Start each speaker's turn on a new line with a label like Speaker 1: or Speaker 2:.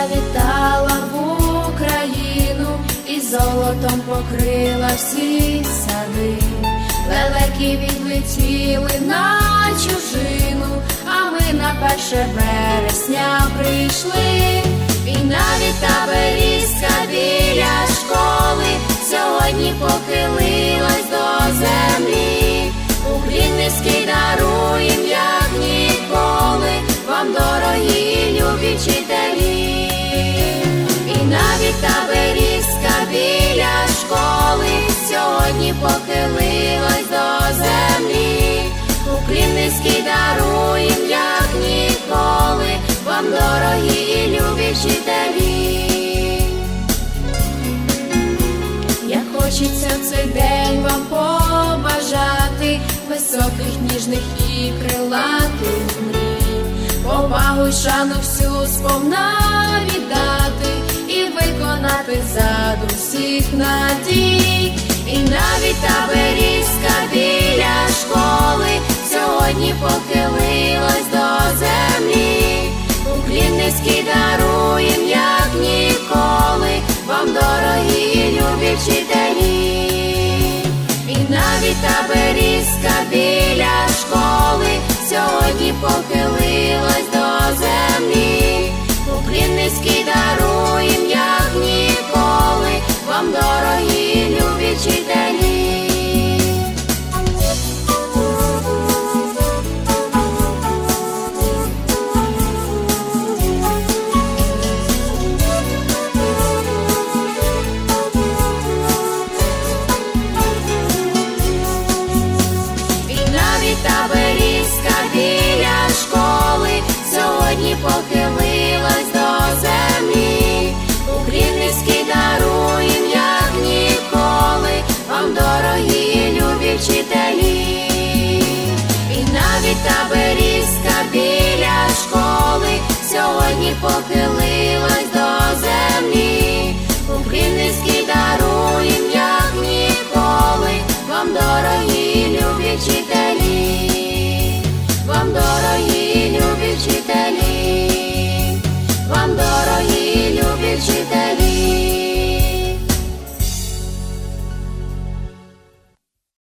Speaker 1: завітала в Україну і золотом покрила всі сади. Лелеки відлетіли на чужину, а ми на перше вересня прийшли. І навіть та берізка біля школи сьогодні похилилась сьогодні похилилась до землі. Уклін низький даруєм, як ніколи, вам дорогі любі вчителі. Як хочеться в цей день вам побажати високих, ніжних і крилатих мрій, повагу й шану всю сповна віддати і виконати задум всіх надій. Похилилась до землі. Уклін низький даруєм, як ніколи, вам дорогі любі вчителі. І навіть та берізка біля школи сьогодні похилилась та берізка біля школи сьогодні похилилась до землі. Уклін низький даруєм, як ніколи, вам дорогі любі вчителі. І навіть та берізка біля школи сьогодні похилилась